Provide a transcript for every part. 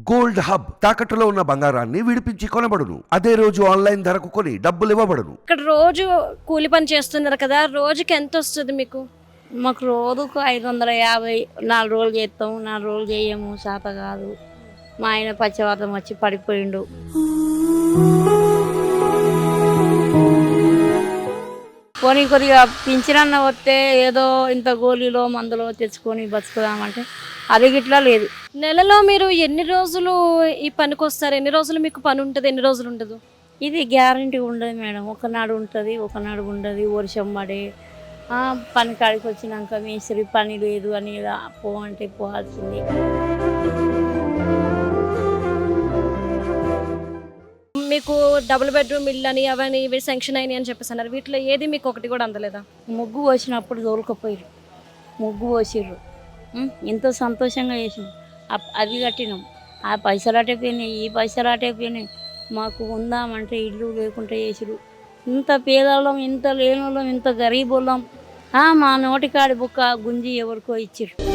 Gold hub తాకట్టులో ఉన్న బంగారాన్ని విడిపించి కొనబడును. అదే రోజు ఆన్లైన్ ధరకు కొని డబ్బులు ఇవ్వబడును. ఇక్కడ రోజు కూలి పని చేస్తున్నారు కదా రోజుకి ఎంత వస్తుంది మీకు? మాకు రోజుకు ఐదు వందల యాభై నాలుగు రోజులు చేస్తాము నాలుగు రోజులు చేయము శాత కాదు. మా ఆయన పచ్చవాతం వచ్చి పడిపోయిండు. పోనీ కొద్దిగా పింఛనన్న వస్తే ఏదో ఇంత గోళీలో మందులో తెచ్చుకొని బతుకుదామంటే అది గిట్లా లేదు. నెలలో మీరు ఎన్ని రోజులు ఈ పనికి వస్తారు? ఎన్ని రోజులు మీకు పని ఉంటుంది? ఎన్ని రోజులు ఉండదు? ఇది గ్యారంటీ ఉండదు మేడం. ఒకనాడు ఉంటుంది ఒకనాడు ఉండదు. వర్షం పడే పని కాడికి వచ్చినాక మేస్త్రి పని లేదు అని పో అంటే పోవాల్సిందే. మీకు డబుల్ బెడ్రూమ్ ఇల్లు అని అవని ఇవి శాంక్షన్ అయినాయి అని చెప్పేసి అన్నారు. వీటిలో ఏది మీకు ఒకటి కూడా అందలేదా? ముగ్గు పోసినప్పుడు దొరకపోయారు ముగ్గు పోసిర్రు. ఉం? ఎంతో సంతోషంగా చేసినాం. అప్- అవి కట్టినాం. ఆ పైసలు అటైపోయినాయి ఈ పైసలు అటైపోయినాయి మాకు ఉందామంటే ఇల్లు లేకుండా చేసిరు ఇంత పేదవాళ్ళం ఇంత లేనోళ్ళం ఇంత గరీబోళ్ళం. ఆ, మా నోటికాడి బుక్క గుంజి ఎవరికో ఇచ్చిర్రు.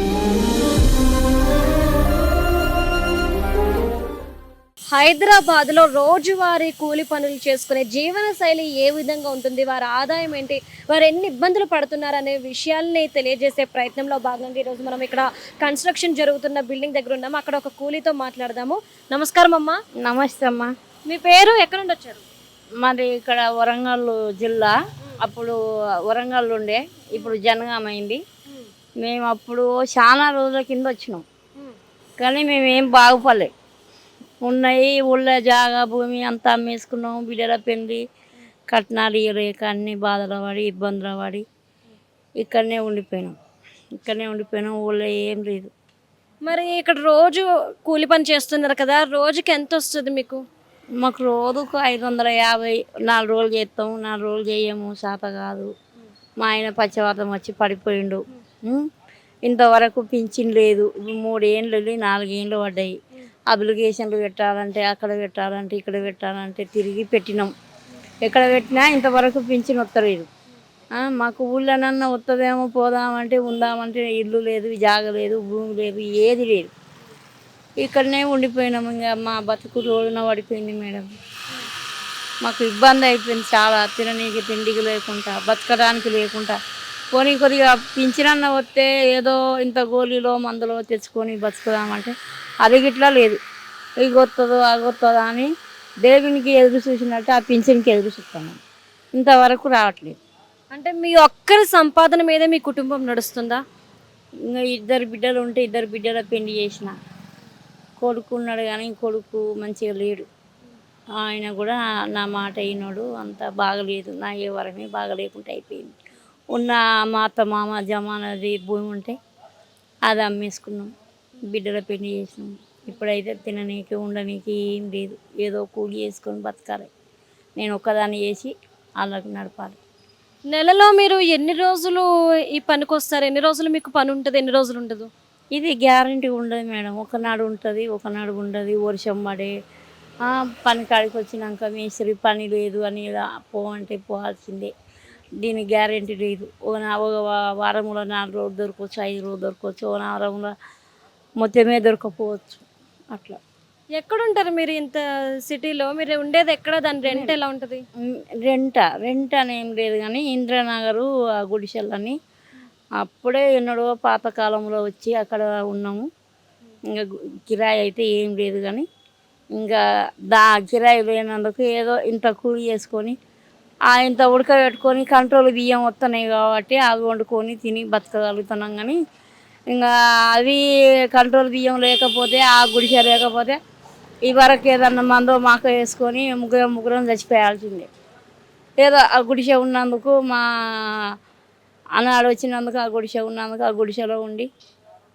హైదరాబాద్లో రోజువారీ కూలి పనులు చేసుకునే జీవన శైలి ఏ విధంగా ఉంటుంది? వారి ఆదాయం ఏంటి? వారు ఎన్ని ఇబ్బందులు పడుతున్నారు అనే విషయాల్ని తెలియజేసే ప్రయత్నంలో భాగంగా ఈరోజు మనం ఇక్కడ కన్స్ట్రక్షన్ జరుగుతున్న బిల్డింగ్ దగ్గర ఉన్నాము అక్కడ ఒక కూలీతో మాట్లాడదాము. నమస్కారం అమ్మా. నమస్తే అమ్మా. మీ పేరు ఎక్కడ నుండి వచ్చారు? మరి ఇక్కడ వరంగల్ జిల్లా. అప్పుడు వరంగల్ ఉండే. ఇప్పుడు జనగామైంది. మేము. అప్పుడు చాలా రోజుల కింద వచ్చినాం. కానీ మేము ఏం బాగుపడలే. ఉన్నాయి. ఊళ్ళో జాగా భూమి అంతా అమ్మేసుకున్నాం బిడ్డల పెళ్ళి కట్నాలు ఇవ్వలేక అన్ని బాధలు పడి ఇబ్బందులు పడి ఇక్కడనే ఉండిపోయినాం. ఇక్కడనే ఉండిపోయినాం. ఊళ్ళో ఏం లేదు. మరి ఇక్కడ రోజు కూలి పని చేస్తున్నారు కదా రోజుకి ఎంత వస్తుంది మీకు? మాకు రోజుకు ఐదు వందల యాభై నాలుగు రోజులు చేస్తాము. నాలుగు రోజులు చేయము. శాత కాదు. మా ఆయన పచ్చవాతం వచ్చి పడిపోయిండు? ఇంతవరకు పింఛన్ లేదు. ఇప్పుడు మూడేళ్ళు నాలుగేళ్ళు పడ్డాయి. అప్లికేషన్లు పెట్టాలంటే అక్కడ పెట్టాలంటే ఇక్కడ పెట్టాలంటే తిరిగి పెట్టినాం. ఎక్కడ పెట్టినా ఇంతవరకు పింఛన్ వస్తలేదు. మాకు ఊళ్ళోనన్నా వస్తుందేమో పోదామంటే ఉందామంటే ఇల్లు లేదు జాగ లేదు భూమి లేదు ఏది లేదు. ఇక్కడనే ఉండిపోయినాము ఇంకా మా బతుకు రోజున పడిపోయింది మేడం. మాకు ఇబ్బంది అయిపోయింది చాలా తిననీకి తిండికి లేకుండా బతకడానికి లేకుండా. పోనీ కొద్దిగా పింఛనన్న వస్తే ఏదో ఇంత గోళీలో మందులో తెచ్చుకొని బతుకుదామంటే అది గిట్లా లేదు. ఇది వస్తుందో అది వస్తుందో అని దేవునికి ఎదురు చూసినట్టు ఆ పింఛన్కి ఎదురు చూస్తున్నాం. ఇంతవరకు రావట్లేదు. అంటే మీ ఒక్కరి సంపాదన మీద మీ కుటుంబం నడుస్తుందా? ఇంకా ఇద్దరు బిడ్డలు ఉంటే ఇద్దరు బిడ్డల పెళ్ళి చేసిన. కొడుకు ఉన్నాడు కానీ కొడుకు మంచిగా లేడు. ఆయన కూడా నా మాట అయినాడు అంత బాగలేదు. నా ఏ వరమే బాగలేకుండా అయిపోయింది. ఉన్న మా అత్త మామ జమానది భూమి ఉంటే అది అమ్మేసుకున్నాం. బిడ్డల పెళ్ళి చేసినాం. ఇప్పుడైతే తిననీకి ఉండనీకి ఏం లేదు. ఏదో కూలి చేసుకొని బతకాలి. నేను ఒక్కదాన్ని చేసి వాళ్ళకి నడపాలి. నెలలో మీరు ఎన్ని రోజులు ఈ పనికి వస్తారు? ఎన్ని రోజులు మీకు పని ఉంటుంది? ఎన్ని రోజులు ఉండదు? ఇది గ్యారంటీ ఉండదు మేడం. ఒకనాడు ఉంటుంది ఒకనాడు ఉండదు. వర్షం పడే పని కాడికి వచ్చినాక మేస్త్రి పని లేదు అని ఇలా పో అంటే పోవాల్సిందే. దీనికి గ్యారంటీ లేదు. ఒక వారంలో నాలుగు రోజులు దొరకవచ్చు ఐదు రోజులు దొరకవచ్చు ఒక వారంలో మొత్తమే దొరకపోవచ్చు. అట్లా. ఎక్కడ ఉంటారు మీరు ఇంత సిటీలో? మీరు ఉండేది ఎక్కడ? దాని రెంట్ ఎలా ఉంటుంది? రెంట? రెంట్ అని ఏం లేదు కానీ ఇంద్రనగరు ఆ గుడిసెలని అప్పుడే ఎన్నడో పాతకాలంలో వచ్చి అక్కడ ఉన్నాము. ఇంకా కిరాయి అయితే ఏం లేదు కానీ ఇంకా దా కిరాయి లేనందుకు ఏదో ఇంత కూలి చేసుకొని ఆ ఇంత ఉడకబెట్టుకొని కంట్రోల్ బియ్యం వస్తున్నాయి కాబట్టి అవి వండుకొని తిని బతకగలుగుతున్నాం కానీ ఇంకా అవి కంట్రోల్ బియ్యం లేకపోతే ఆ గుడిసె లేకపోతే ఈ వరకు ఏదన్నా మందో మాకు వేసుకొని ముగ్గురం ముగ్గురం చచ్చిపోయాల్సిందే. ఏదో ఆ గుడిసె ఉన్నందుకు మా అన్నాడు వచ్చినందుకు ఆ గుడిసె ఉన్నందుకు ఆ గుడిసెలో ఉండి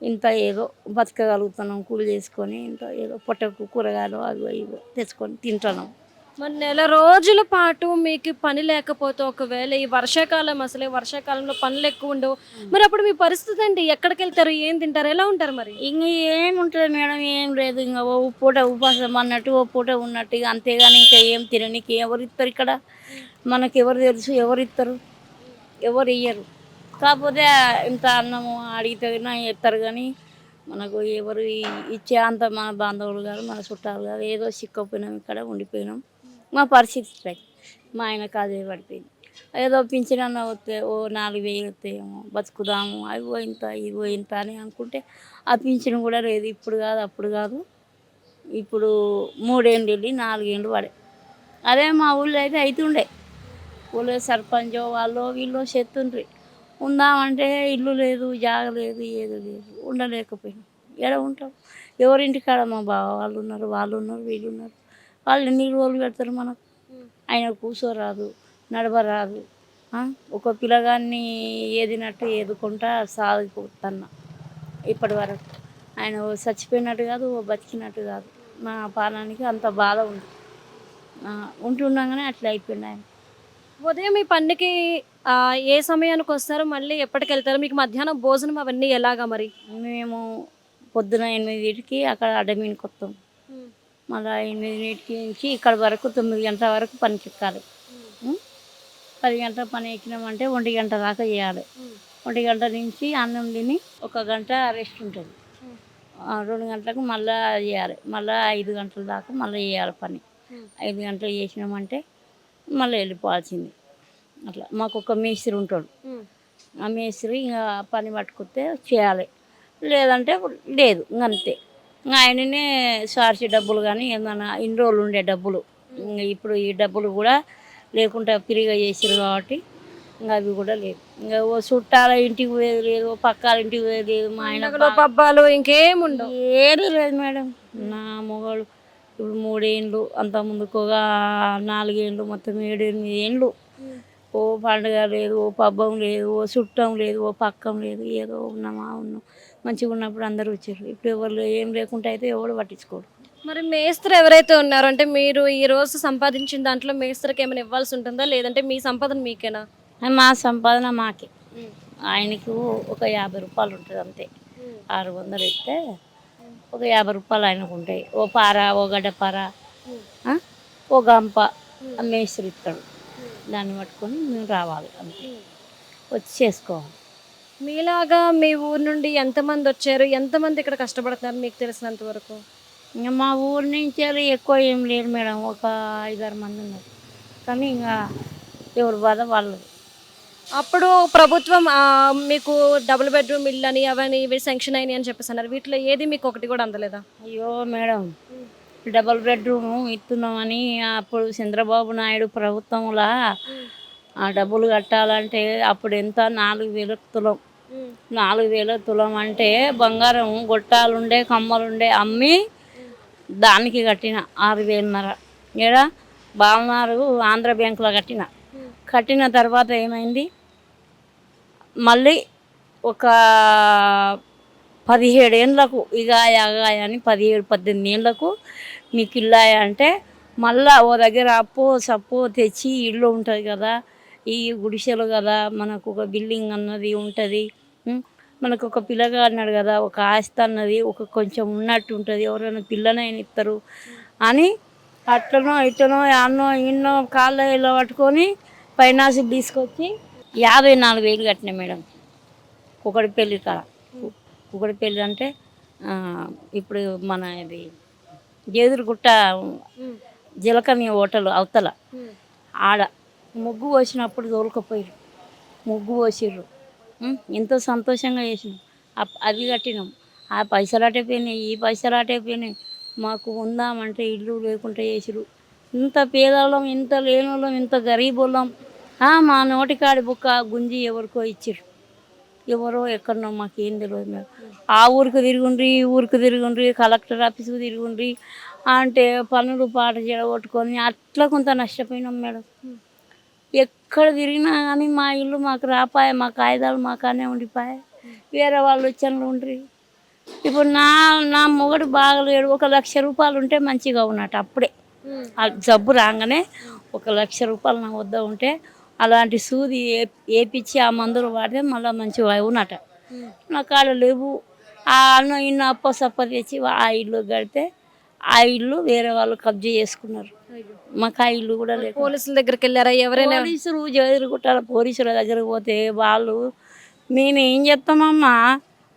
ఇంత ఏదో బతకగలుగుతున్నాం కూలి చేసుకొని ఇంత ఏదో పొట్టకు కూరగాయలు అవి ఇవి తెచ్చుకొని తింటున్నాం. మరి నెల రోజుల పాటు మీకు పని లేకపోతే ఒకవేళ ఈ వర్షాకాలం అసలే వర్షాకాలంలో పనులు ఎక్కువ ఉండవు. మరి అప్పుడు మీ పరిస్థితి అండి ఎక్కడికి వెళ్తారు? ఏం తింటారు? ఎలా ఉంటారు మరి? ఇంక ఏముంటుంది మేడం ఏం లేదు. ఇంకా ఓ పూట ఉపాసం అన్నట్టు ఓ పూట ఉన్నట్టు. ఇక అంతేగాని ఇంకా ఏం తిననీకి ఎవరు ఇస్తారు ఇక్కడ? మనకి ఎవరు తెలుసు? ఎవరు ఇస్తారు? ఎవరు ఇయ్యరు. కాకపోతే ఇంత అన్నము అడిగితేనా ఇస్తారు కానీ మనకు ఎవరు ఇచ్చే అంత మన బాంధవులు కాదు మన చుట్టాలు కాదు ఏదో సిక్కపోయినాం ఇక్కడ ఉండిపోయినాం. మా పరిస్థితి పెట్టి మా ఆయన అదే పడిపోయింది. ఏదో పింఛన్ వస్తే ఓ నాలుగు వేలు వస్తాయేమో బతుకుదాము అవి పోయింత ఇవి పోయింత అని అనుకుంటే ఆ పింఛన్ కూడా లేదు. ఇప్పుడు కాదు అప్పుడు కాదు. ఇప్పుడు మూడేళ్ళు వెళ్ళి నాలుగేళ్ళు పడే. అదే మా ఊళ్ళో అయితే అవుతుండే ఊళ్ళో సర్పంచ్ వాళ్ళు వీళ్ళు చెత్తుండ్రి ఉందామంటే ఇల్లు లేదు జాగ లేదు ఏది లేదు. ఉండలేకపోయినా. ఎక్కడ ఉంటాం? ఎవరింటికాడ మా బావ? వాళ్ళు ఉన్నారు వాళ్ళు ఉన్నారు వీళ్ళు ఉన్నారు. వాళ్ళు ఎన్ని రోజులు పెడతారు మనకు. ఆయన కూర్చోరాదు నడవరాదు? ఒక పిల్లగాన్ని ఏదినట్టు ఏదుకుంటా సాగిపోతున్నా. ఇప్పటి వరకు ఆయన చచ్చిపోయినట్టు కాదు బతికినట్టు కాదు. మా పానానికి అంత బాధ ఉంది. ఉంటుండగానే అట్లా అయిపోయింది ఆయన. ఉదయం పనికి ఆ, ఏ సమయానికి వస్తారు? మళ్ళీ ఎప్పటికి వెళ్తారు? మీకు మధ్యాహ్నం భోజనం అవన్నీ ఎలాగా మరి? మేము పొద్దున ఎనిమిదింటికి అక్కడ అడ్డమీనికి వస్తాం మళ్ళీ ఎనిమిదింటికి నుంచి ఇక్కడ వరకు తొమ్మిది గంటల వరకు పని ఎక్కాలి పది గంటల పని ఎక్కినామంటే ఒంటి గంట దాకా చేయాలి. ఒంటి గంట నుంచి అన్నం తిని ఒక గంట రెస్ట్ ఉంటుంది. ఆ, రెండు గంటలకు మళ్ళీ చేయాలి. మళ్ళీ ఐదు గంటల దాకా మళ్ళీ చేయాలి పని. ఐదు గంటలు చేసినామంటే మళ్ళీ వెళ్ళిపోవాల్సింది. అట్లా మాకు ఒక మేస్త్రి ఉంటాడు. ఆ మేస్త్రి ఇంకా పని పట్టుకొస్తే చేయాలి. లేదంటే లేదు ఇంక అంతే. ఆయననే సార్చి డబ్బులు కానీ ఏమన్నా ఇన్ని రోజులు ఉండే డబ్బులు. ఇప్పుడు ఈ డబ్బులు కూడా లేకుండా ఫ్రీగా చేసారు కాబట్టి ఇంకా అవి కూడా లేదు ఇంకా ఓ చుట్టాల ఇంటికి పోయేది లేదు ఓ పక్కాల ఇంటికి పోయేది లేదు మా ఆయన పబ్బాలు ఇంకేం ఉండవు. ఏది లేదు మేడం. నా మొగలు ఇప్పుడు మూడేళ్ళు అంత ముందుకోగా నాలుగేళ్ళు మొత్తం ఏడు ఎనిమిది ఏళ్ళు ఓ పండుగ లేదు ఓ పబ్బం లేదు ఓ చుట్టం లేదు ఓ పక్కం లేదు ఏదో ఉన్నామా ఉన్నాం. మంచిగా ఉన్నప్పుడు అందరూ వచ్చారు. ఇప్పుడు ఎవరు ఏం లేకుండా అయితే ఎవడు పట్టించుకోడు. మరి మేస్త్రి ఎవరైతే ఉన్నారో? అంటే మీరు ఈ రోజు సంపాదించిన దాంట్లో మేస్త్రికి ఏమైనా ఇవ్వాల్సి ఉంటుందా? లేదంటే మీ సంపాదన మీకేనా? మా సంపాదన మాకే. ఆయనకు ఒక యాభై రూపాయలు ఉంటుంది అంతే. ఆరు వందలు ఇస్తే ఒక యాభై రూపాయలు ఆయనకు ఉంటాయి. ఓ పార ఓ గడ్డపార ఆ? ఓ గంప మేస్త్రి ఇస్తాడు. దాన్ని పట్టుకొని మేము రావాలి అంతే. వచ్చి చేసుకోవాలి. మీలాగా మీ ఊరు నుండి ఎంతమంది వచ్చారు? ఎంతమంది ఇక్కడ కష్టపడుతున్నారు మీకు తెలిసినంత వరకు? ఇంకా మా ఊరి నుంచి వెళ్ళి ఎక్కువ ఏం లేరు మేడం. ఒక ఐదారు మంది ఉన్నారు. కానీ ఇంకా ఎవరి బాధ వాళ్ళు అప్పుడు ప్రభుత్వం ఆ, మీకు డబుల్ బెడ్రూమ్ ఇల్లు అని అవని ఇవి శాంక్షన్ అయినాయి అని చెప్పేసి అన్నారు. వీటిలో ఏది మీకు ఒకటి కూడా అందలేదా? అయ్యో మేడం డబల్ బెడ్రూమ్ ఇస్తున్నామని అప్పుడు చంద్రబాబు నాయుడు ప్రభుత్వంలో ఆ డబ్బులు కట్టాలంటే అప్పుడు ఎంత నాలుగు వేల నాలుగు వేల తులం అంటే బంగారం గొట్టాలుండే కమ్మలుండే అమ్మి దానికి కట్టిన ఆరు వేలున్నర. ఇక్కడ బాలనారు ఆంధ్ర బ్యాంకులో కట్టిన. కట్టిన తర్వాత ఏమైంది? మళ్ళీ ఒక పదిహేడు ఏళ్ళకు ఇగాయ అగాయ అని పదిహేడు పద్దెనిమిది ఏళ్ళకు మీకు ఇల్లాయ అంటే మళ్ళా ఓ దగ్గర అప్పు సప్పు తెచ్చి ఇల్లు ఉంటుంది కదా. ఈ గుడిసెలు కదా మనకు ఒక బిల్డింగ్ అన్నది ఉంటుంది. మనకు ఒక పిల్లగా అన్నాడు కదా ఒక ఆస్తి అన్నది ఒక కొంచెం ఉన్నట్టు ఉంటుంది. ఎవరైనా పిల్లనైనా ఇస్తారు అని అట్లనో ఇట్లనో అన్నో ఇన్నో కాళ్ళ ఇలా పట్టుకొని ఫైనాన్స్ తీసుకొచ్చి యాభై నాలుగు వేలు కట్టినా మేడం. కుక్కడి పెళ్ళి కాడ. కుక్కడి పెళ్ళి అంటే ఇప్పుడు మన ఇది జేదురుగుట్ట జీలకర్ణి హోటల్ అవతల. ఆడ ముగ్గు పోసినప్పుడు తోలుకపోయారు ముగ్గు పోసిర్రు. ఎంతో సంతోషంగా చేసినాం. అవి కట్టినాం. ఆ పైసలు అటే పోయినాయి ఈ పైసలు అటే పోయినాయి. మాకు ఉందామంటే ఇల్లు లేకుండా చేసిరు ఇంత పేదవాళ్ళం ఇంత లేనోళ్ళం ఇంత గరీబోళ్ళం. మా నోటికాడి బుక్క గుంజి ఎవరికో ఇచ్చారు ఎవరో ఎక్కడనో మాకేం తెలియదు మేడం. ఆ ఊరికి తిరుగుండ్రి ఈ ఊరికి తిరుగుండ్రి కలెక్టర్ ఆఫీస్కి తిరుగుండ్రి. అంటే పనులు పాట చెడగొట్టుకొని అట్లా కొంత నష్టపోయినాం మేడం. ఎక్కడ తిరిగినా కానీ మా ఇల్లు మాకు రాపాయ మా కాగితాలు మాకానే ఉండిపోయాయి. వేరే వాళ్ళు వచ్చాను ఉండ్రి. ఇప్పుడు నా నా మొగడు బాగలేడు. ఒక లక్ష రూపాయలు ఉంటే మంచిగా ఉన్నట్టు అప్పుడే. ఆ జబ్బు రాగానే ఒక లక్ష రూపాయలు నా వద్ద ఉంటే అలాంటి సూది వేపించి ఆ మందులు వాడితే మళ్ళీ మంచిగా ఉన్నట. నా కాడ లేవు. ఆ అన్న ఇన్న అప్ప సప్ప తెచ్చి ఆ ఇల్లు కడితే ఆ ఇల్లు వేరే వాళ్ళు కబ్జా చేసుకున్నారు. మాకు ఆ ఇల్లు కూడా లేదు పోలీసుల దగ్గరికి వెళ్ళారా? ఎవరైనా? పోలీసులు జైలుగుట్టాల పోలీసుల దగ్గరకు పోతే వాళ్ళు మేము ఏం చెప్తామమ్మా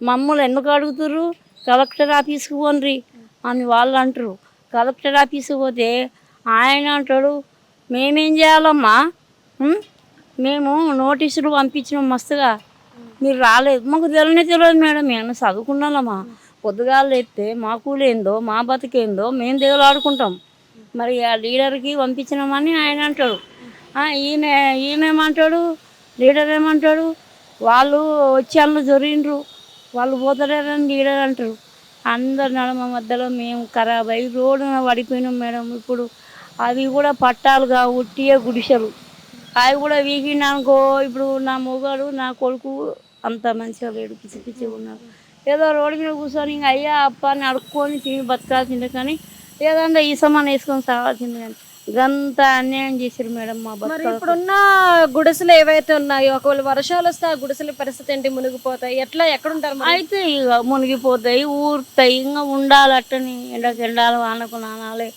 మమ్మల్ని ఎందుకు అడుగుతుర్రు? కలెక్టర్ ఆఫీస్కి పోండ్రి అని వాళ్ళు అంటారు. కలెక్టర్ ఆఫీస్కి పోతే ఆయన అంటాడు మేమేం చేయాలమ్మా? మేము నోటీసులు పంపించినాం మస్తుగా. మీరు రాలేదు. మాకు తెలియనే తెలియదు మేడం మేము చదువుకున్నామా పొద్దుగాలు ఎత్తే మా కూలేందో మా బతికేందో మేము దిగలాడుకుంటాం మరి ఆ లీడర్కి పంపించినామని ఆయన అంటాడు. ఈయన ఈయన ఏమంటాడు లీడర్ ఏమంటాడు? వాళ్ళు వచ్చి అందులో జరిగిండ్రు. వాళ్ళు పోతలేరని లీడర్ అంటారు. అందరు నడమ మధ్యలో మేము ఖరాబ్ అయ్యి రోడ్డున పడిపోయినాం మేడం. ఇప్పుడు అవి కూడా పట్టాలుగా ఉట్టియే గుడిసెలు. అవి కూడా వీకిండు ఇప్పుడు నా మొగాడు నా కొడుకు అంత మంచిగా లేడు పిచ్చి పిచ్చిగా ఉన్నారు ఏదో రోడ్డు మీద కూర్చొని ఇంకా అయ్యా అప్ప అని అడుక్కొని తిని బతకాల్సిందే కానీ ఏదంటే ఈ సమాన్ వేసుకొని సాగాల్సిందే కానీ ఇదంత అన్యాయం చేశారు మేడం మా మరి ఇప్పుడున్న గుడిసెలు ఏవైతే ఉన్నాయో ఒకవేళ వర్షాలు వస్తే ఆ గుడిసెల పరిస్థితి ఏంటి? మునిగిపోతాయి. ఎట్లా ఎక్కడుంటారు మరి? అయితే ఇక మునిగిపోతాయి ఊరుతాయి. ఇంకా ఉండాలి అట్టని ఎండకు ఎండాలి వానకు నానాలి.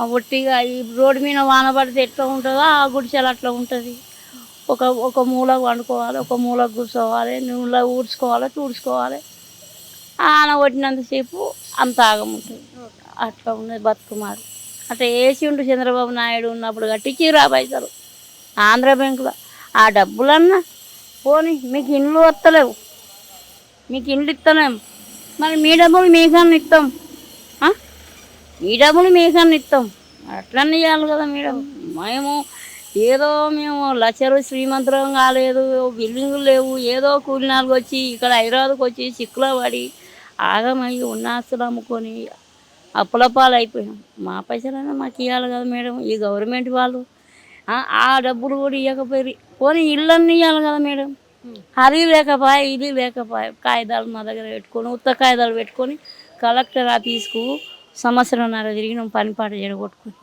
ఆ ఒట్టిగా ఈ రోడ్డు మీద వాన పడితే ఎట్లా ఉంటుందో ఆ గుడిసెలు అట్లా ఉంటుంది. ఒక ఒక మూలకు వండుకోవాలి ఒక మూలకు కూర్చోవాలి నూనెలో ఊడ్చుకోవాలి తుడుచుకోవాలి. ఆన కొట్టినంతసేపు అంత ఆగముంటుంది అట్లా ఉన్నది బతుకుమారు అట్లా వేసి ఉండు చంద్రబాబు నాయుడు ఉన్నప్పుడు కట్టించి రా పైసలు. ఆంధ్ర బ్యాంకులో ఆ డబ్బులన్నా పోనీ మీకు ఇండ్లు వస్తలేవు. మీకు ఇండ్లు ఇస్తలేం మరి మీ డబ్బులు మీకన్నా ఇస్తాం. మీ డబ్బులు మీకన్నా ఇస్తాం. అట్లనే ఇవ్వాలి కదా మేడం. మేము ఏదో మేము లక్షలు శ్రీమంతరం కాలేదు బిల్డింగులు లేవు ఏదో కూలినాలకు వచ్చి ఇక్కడ హైదరాబాద్కి వచ్చి చిక్కులో పడి ఆగమయ్యి ఉన్న ఆస్తులు అమ్ముకొని అప్పుల పాలు అయిపోయాం మా పైసలైనా మాకు ఇవ్వాలి కదా మేడం ఈ గవర్నమెంట్ వాళ్ళు. ఆ, డబ్బులు కూడా ఇవ్వకపోయి పోనీ ఇళ్ళన్నీ ఇవ్వాలి కదా మేడం. అది లేకపోయా ఇది లేకపోయా కాగితాలు మా దగ్గర పెట్టుకొని ఉత్త కాగితాలు పెట్టుకొని కలెక్టర్ ఆఫీస్కు సంవత్సరంన్నర తిరిగినాం పని పాట జరగొట్టుకొని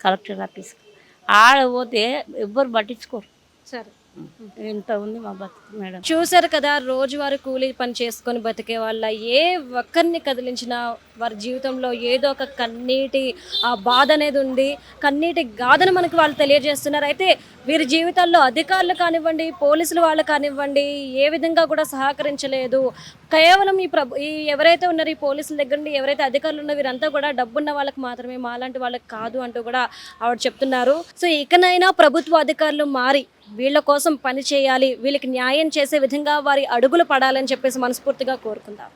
కలెక్టర్ ఆఫీస్కి. ఆడ పోతే ఎవ్వరు పట్టించుకోరు. సరే. ఎంత ఉంది మా బతుకు మేడం? చూశారు కదా రోజువారి కూలీ పని చేసుకొని బతికే వాళ్ళ ఏ ఒక్కరిని కదిలించినా వారి జీవితంలో ఏదో ఒక కన్నీటి ఆ బాధ అనేది ఉంది. కన్నీటి గాథను మనకు వాళ్ళు తెలియజేస్తున్నారు. అయితే వీరి జీవితాల్లో అధికారులు కానివ్వండి పోలీసులు వాళ్ళు కానివ్వండి ఏ విధంగా కూడా సహకరించలేదు. కేవలం ఈ ప్రభు ఈ ఎవరైతే ఉన్నారో ఈ పోలీసుల దగ్గర నుండి ఎవరైతే అధికారులు ఉన్నారో వీరంతా కూడా డబ్బున్న వాళ్ళకి మాత్రమే మాలాంటి వాళ్ళకి కాదు అంటూ కూడా ఆవిడ చెప్తున్నారు. సో ఇకనైనా ప్రభుత్వ అధికారులు మారి వీళ్ళ కోసం పని చేయాలి వీళ్ళకి న్యాయం చేసే విధంగా వారి అడుగులు పడాలని చెప్పేసి మనస్ఫూర్తిగా కోరుకుందాం.